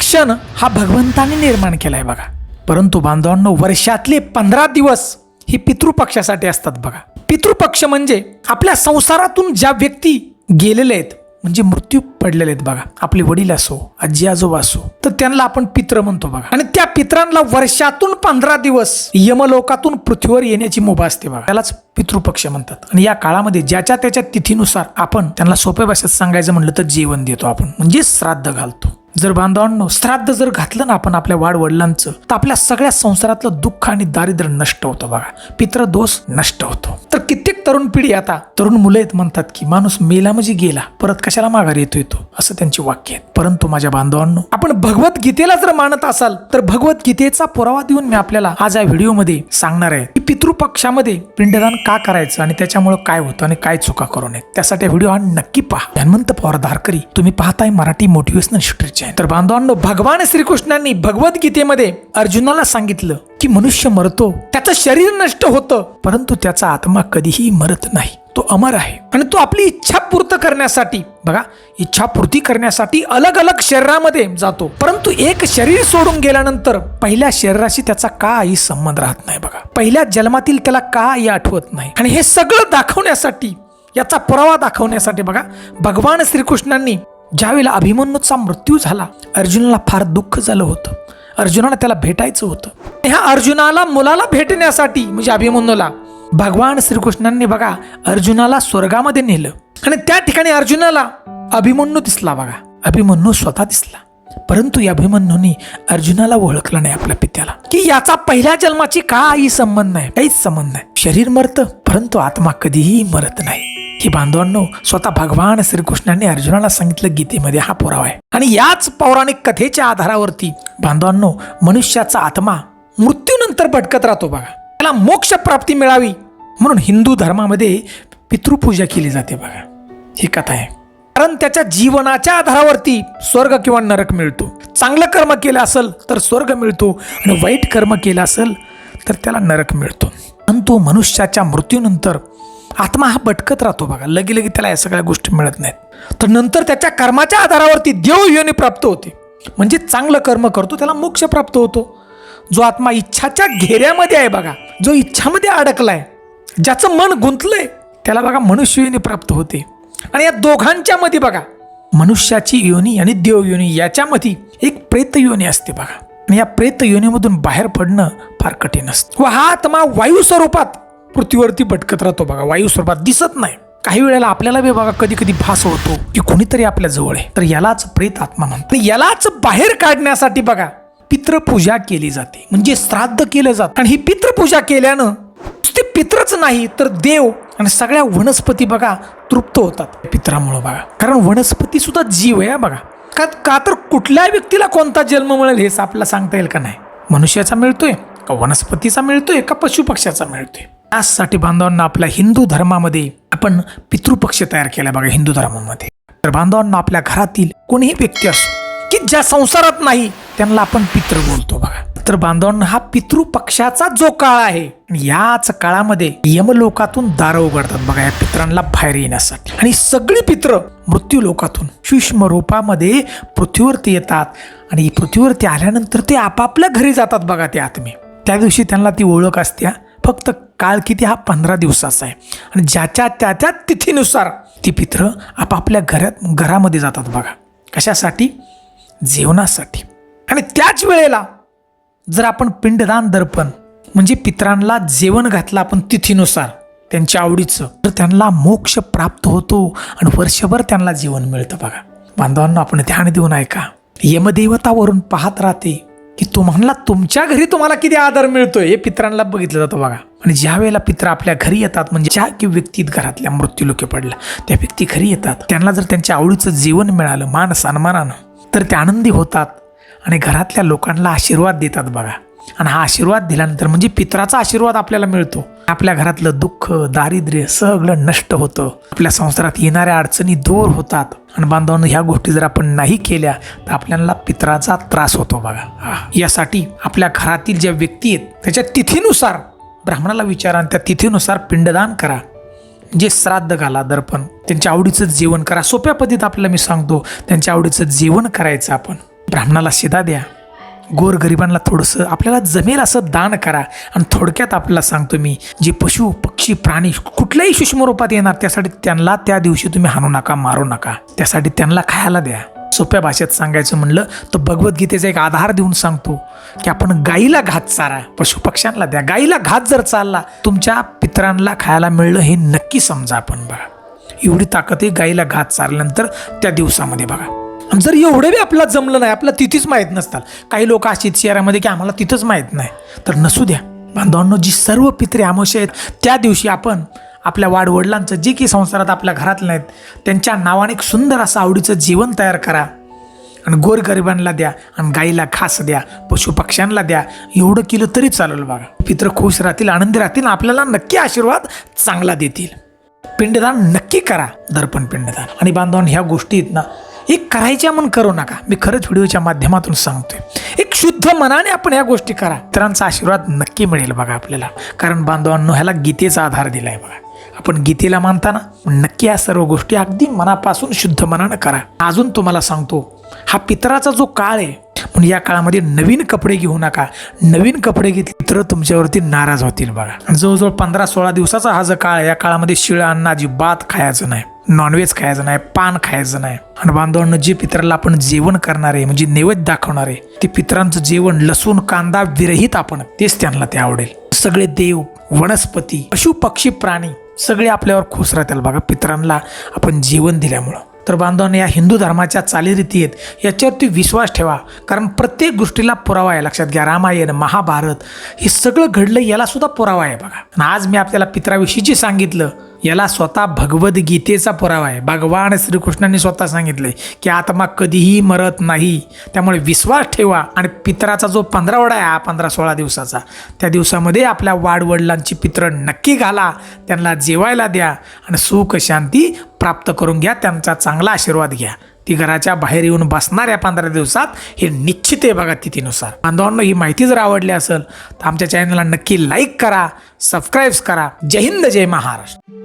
क्षण हा भगवंताने निर्माण केलाय बघा. परंतु बांधवांनो वर्षातले पंधरा दिवस हे पितृपक्षासाठी असतात बघा. पितृपक्ष म्हणजे आपल्या संसारातून ज्या व्यक्ती गेलेले आहेत म्हणजे मृत्यू पडलेले आहेत बघा. आपले वडील असो आजी आजोबा असो तर त्यांना आपण पित्र म्हणतो बघा. आणि त्या पित्रांना वर्षातून पंधरा दिवस यमलोकातून पृथ्वीवर येण्याची मुभा असते बघा. त्यालाच पितृपक्ष म्हणतात. आणि या काळामध्ये ज्याच्या त्याच्या तिथीनुसार आपण त्यांना सोप्या भाषेत सांगायचं म्हणलं तर जेवण देतो आपण. म्हणजे श्राद्ध घालतो. जर बांधवांनो श्राद्ध जर घातलं ना आपण आपल्या वाडवडिलांचं तर आपल्या सगळ्या संसारातलं दुःख आणि दारिद्र्य नष्ट होतं बघा. पितृदोष नष्ट होतो. तर कित्येक तरुण पिढी आता तरुण मुलं आहेत म्हणतात की माणूस मेला म्हणजे गेला परत कशाला माघार येतो येतो? असं त्यांची वाक्य आहेत. परंतु माझ्या बांधवांनो आपण भगवद्गीतेला जर मानत असाल तर भगवद्गीतेचा पुरावा देऊन मी आपल्याला आज या व्हिडिओमध्ये सांगणार आहे की पितृपक्षामध्ये पिंडदान का करायचं आणि त्याच्यामुळे काय होतं आणि काय चुका करू नये त्यासाठी व्हिडिओ हा नक्की पहा. हनुमंत पवार धारकरी तुम्ही पाहताय मराठी मोटिवेशनल स्ट्रीटचे करायचे तर बांधवांनो भगवान श्रीकृष्णांनी भगवद्गीतेमध्ये अर्जुनाला सांगितलं की मनुष्य मरतो त्याचं शरीर नष्ट होतं परंतु त्याचा आत्मा कधीही मरत नाही. तो अमर आहे. आणि तो आपली इच्छा पूर्त करण्यासाठी बघा इच्छा पूर्ती करण्यासाठी अलग अलग शरीरामध्ये जातो. परंतु एक शरीर सोडून गेल्यानंतर पहिल्या शरीराशी त्याचा काही संबंध राहत नाही बघा. पहिल्या जन्मातील त्याला काही आठवत नाही. आणि हे सगळं दाखवण्यासाठी याचा पुरावा दाखवण्यासाठी बघा भगवान श्रीकृष्णांनी ज्यावेळेला अभिमन्यूचा मृत्यू झाला अर्जुनाला फार दुःख झालं होतं. अर्जुनाला त्याला भेटायचं होतं. ह्या अर्जुनाला मुलाला भेटण्यासाठी म्हणजे अभिमन्यूला भगवान श्रीकृष्णांनी बघा अर्जुनाला स्वर्गामध्ये नेलं. आणि त्या ठिकाणी अर्जुनाला अभिमन्यू दिसला बघा. अभिमन्यू स्वतः दिसला. परंतु या अभिमन्यूनी अर्जुनाला ओळखलं नाही आपल्या पित्याला. की याचा पहिल्या जन्माची काही संबंध नाही काहीच संबंध नाही. शरीर मरतं परंतु आत्मा कधीही मरत नाही. की बांधवांनो स्वतः भगवान श्रीकृष्णांनी अर्जुनाला सांगितलं गीतेमध्ये हा पुरावा आहे. आणि याच पौराणिक कथेच्या आधारावरती बांधवांनो मनुष्याचा आत्मा मृत्यूनंतर भटकत राहतो बघा. त्याला मोक्ष प्राप्ती मिळावी म्हणून हिंदू धर्मामध्ये पितृपूजा केली जाते बघा. ही कथा आहे. कारण त्याच्या जीवनाच्या आधारावरती स्वर्ग किंवा नरक मिळतो. चांगलं कर्म केलं असेल तर स्वर्ग मिळतो आणि वाईट कर्म केलं असेल तर त्याला नरक मिळतो. परंतु मनुष्याच्या मृत्यूनंतर आत्मा हा भटकत राहतो बघा. लगे लगे त्याला या सगळ्या गोष्टी मिळत नाहीत. तर नंतर त्याच्या कर्माच्या आधारावरती देव योनी प्राप्त होते. म्हणजे चांगलं कर्म करतो त्याला मोक्ष प्राप्त होतो. जो आत्मा इच्छाच्या घेऱ्यामध्ये आहे बघा जो इच्छामध्ये अडकलाय ज्याचं मन गुंतलंय त्याला बघा मनुष्य योनी प्राप्त होते. आणि या दोघांच्या मध्ये बघा मनुष्याची योनी आणि देव योनी याच्यामध्ये एक प्रेत योनी असते बघा. आणि या प्रेत योनीमधून बाहेर पडणं फार कठीण असतं. व हा आत्मा वायू स्वरूपात पृथ्वीवरती भटकत राहतो बघा. वायू स्वरूपात दिसत नाही. काही वेळेला आपल्याला बी बघा कधी कधी भास होतो की कोणीतरी आपल्या जवळ आहे. तर यालाच प्रेत आत्मा म्हणतो यालाच बाहेर काढण्यासाठी बघा पितृपूजा केली जाते. म्हणजे श्राद्ध केलं जातं. आणि ही पितृपूजा केल्यानं ते पित्रच नाही तर देव आणि सगळ्या वनस्पती बघा तृप्त होतात पित्रामुळं बघा. कारण वनस्पती सुद्धा जीव आहे बघा. का का तर कुठल्या व्यक्तीला कोणता जन्म मिळेल हेच आपल्याला सांगता येईल का नाही? मनुष्याचा मिळतोय का वनस्पतीचा मिळतोय का पशुपक्ष्याचा मिळतोय? त्यासाठी बांधवांना आपल्या हिंदू धर्मामध्ये आपण पितृपक्ष तयार केला बघा हिंदू धर्मामध्ये. तर बांधवांना आपल्या घरातील कोणीही व्यक्ती असो की ज्या संसारात नाही त्यांना आपण पितृ बोलतो बघा. तर बांधवांना हा पितृपक्षाचा जो काळ आहे याच काळामध्ये यमलोकातून दारं उघडतात बघा या पित्रांना बाहेर येण्यासाठी. आणि सगळी पित्र मृत्यू लोकातून सूक्ष्म रूपामध्ये पृथ्वीवरती येतात आणि पृथ्वीवरती आल्यानंतर ते आपापल्या घरी जातात बघा ते आत्मे. त्या दिवशी त्यांना ती ओळख असते फक्त काळ किती हा? पंधरा दिवसाचा आहे. आणि ज्याच्या त्या त्या तिथीनुसार ती पित्र आपापल्या घरात घरामध्ये जातात बघा. कशासाठी? जेवणासाठी. आणि त्याच वेळेला जर आपण पिंडदान दर्पण म्हणजे पित्रांना जेवण घातलं आपण तिथीनुसार त्यांच्या आवडीचं तर त्यांना मोक्ष प्राप्त होतो आणि वर्षभर त्यांना जेवण मिळतं बघा. बांधवांना आपण ध्यान देऊन ऐका. यमदेवतावरून पाहत राहते की तुम्हाला तुमच्या घरी तुम्हाला किती आदर मिळतोय हे पित्रांना बघितलं जातं बघा. आणि ज्या वेळेला पित्र आपल्या घरी येतात म्हणजे ज्या की व्यक्तीत घरातल्या मृत्यू लोके पडल्या त्या व्यक्ती घरी येतात. त्यांना जर त्यांच्या आवडीचं जीवन मिळालं मान सन्मानानं तर ते आनंदी होतात आणि घरातल्या लोकांना आशीर्वाद देतात बघा. आणि हा आशीर्वाद दिल्यानंतर म्हणजे पित्राचा आशीर्वाद आपल्याला मिळतो. आपल्या घरातलं दुःख दारिद्र्य सगळं नष्ट होतं. आपल्या संसारात येणाऱ्या अडचणी दूर होतात. आणि बांधवांनो ह्या गोष्टी जर आपण नाही केल्या तर आपल्याला पित्राचा त्रास होतो बघा. हा. यासाठी आपल्या घरातील ज्या व्यक्ती आहेत त्याच्या तिथीनुसार ब्राह्मणाला विचारा आणि त्या तिथीनुसार पिंडदान करा. जे श्राद्ध घाला दर्पण त्यांच्या आवडीचं जेवण करा. सोप्या पद्धतीत आपल्याला मी सांगतो त्यांच्या आवडीचं जेवण करायचं आपण. ब्राह्मणाला शिदा द्या. गोरगरिबांना थोडंसं आपल्याला जमेल असं दान करा. आणि थोडक्यात आपल्याला सांगतो मी जे पशु पक्षी प्राणी कुठल्याही सूक्ष्म रूपात येणार त्यासाठी त्यांना त्या दिवशी तुम्ही हाणू नका मारू नका. त्यासाठी त्यांना खायला द्या. सोप्या भाषेत सांगायचं म्हणलं तर भगवद्गीतेचा एक आधार देऊन सांगतो की आपण गाईला घात चारा पशुपक्ष्यांना द्या. गाईला घात जर चालला तुमच्या पित्रांना खायला मिळलं हे नक्की समजा आपण बघा. एवढी ताकद आहे गाईला घात चारल्यानंतर त्या दिवसामध्ये बघा. जर एवढं बी आपल्याला जमलं नाही आपल्याला तिथेच माहीत नसतात. काही लोक अशी आहेत शहरामध्ये की आम्हाला तिथंच माहीत नाही. तर नसू द्या. बांधवांनो जी सर्व पित्रे आमोशे आहेत त्या दिवशी आपण आपल्या वाडवडिलांचं जे की संसारात आपल्या घरातलं नाहीत त्यांच्या नावाने एक सुंदर असं आवडीचं जीवन तयार करा. आणि गोरगरिबांना द्या आणि गाईला खास द्या पशुपक्ष्यांना द्या एवढं केलं तरी चालेल बघा. पित्र खुश राहतील आनंदी राहतील आपल्याला नक्की आशीर्वाद चांगला देतील. पिंडदान नक्की करा दर्पण पिंडदान. आणि बांधवान ह्या गोष्टी आहेत ना एक करायच्या म्हणून करू नका. मी खरंच व्हिडिओच्या माध्यमातून सांगतोय. एक शुद्ध मनाने आपण ह्या गोष्टी करा. इतरांचा आशीर्वाद नक्की मिळेल बघा आपल्याला. कारण बांधवांनो ह्याला गीतेचा आधार दिला आहे बघा. आपण गीतेला मानताना? नक्की या सर्व गोष्टी अगदी मनापासून शुद्ध मनानं करा. अजून तुम्हाला सांगतो हा पितराचा जो काळ आहे म्हणून या काळामध्ये नवीन कपडे घेऊ नका. नवीन कपडे घेतले तर तुमच्यावरती नाराज होतील बघा. जवळजवळ पंधरा सोळा दिवसाचा हा जो काळ या काळामध्ये शिळं अन्न अजिबात खायचं नाही. नॉनव्हेज खायचं नाही पान खायचं नाही. आणि बांधवांना जे पित्राला आपण जेवण करणार आहे म्हणजे नैवेद्य दाखवणार आहे ते पित्रांचं जेवण लसूण कांदा विरहित आपण तेच त्यांना ते आवडेल. सगळे देव वनस्पती पशु पक्षी प्राणी सगळे आपल्यावर खुश राहतील. बघा पितरांना आपण जेवण दिल्यामुळं. तर बांधवांनी या हिंदू धर्माच्या चालीरीती आहेत याच्यावरती विश्वास ठेवा. कारण प्रत्येक गोष्टीला पुरावा आहे लक्षात घ्या. रामायण महाभारत हे सगळं घडलं याला सुद्धा पुरावा आहे बघा. आणि आज मी आपल्याला पित्राविषयी जे सांगितलं याला स्वतः भगवद्गीतेचा पुरावा आहे. भगवान श्रीकृष्णांनी स्वतः सांगितले की आत्मा कधीही मरत नाही. त्यामुळे विश्वास ठेवा आणि पितराचा जो पंधरावडा आहे हा पंधरा सोळा दिवसाचा त्या दिवसामध्ये आपल्या वाडवडिलांची पित्र नक्की घाला त्यांना जेवायला द्या आणि सुख शांती प्राप्त करून घ्या त्यांचा चांगला आशीर्वाद घ्या. ती घराच्या बाहेर येऊन बसणाऱ्या पंधरा दिवसात हे निश्चित आहे बघा तिथीनुसार. बांधवांना ही माहिती जर आवडली असेल तर आमच्या चॅनलला नक्की लाईक करा सबस्क्राईब्स करा. जय हिंद जय महाराष्ट्र.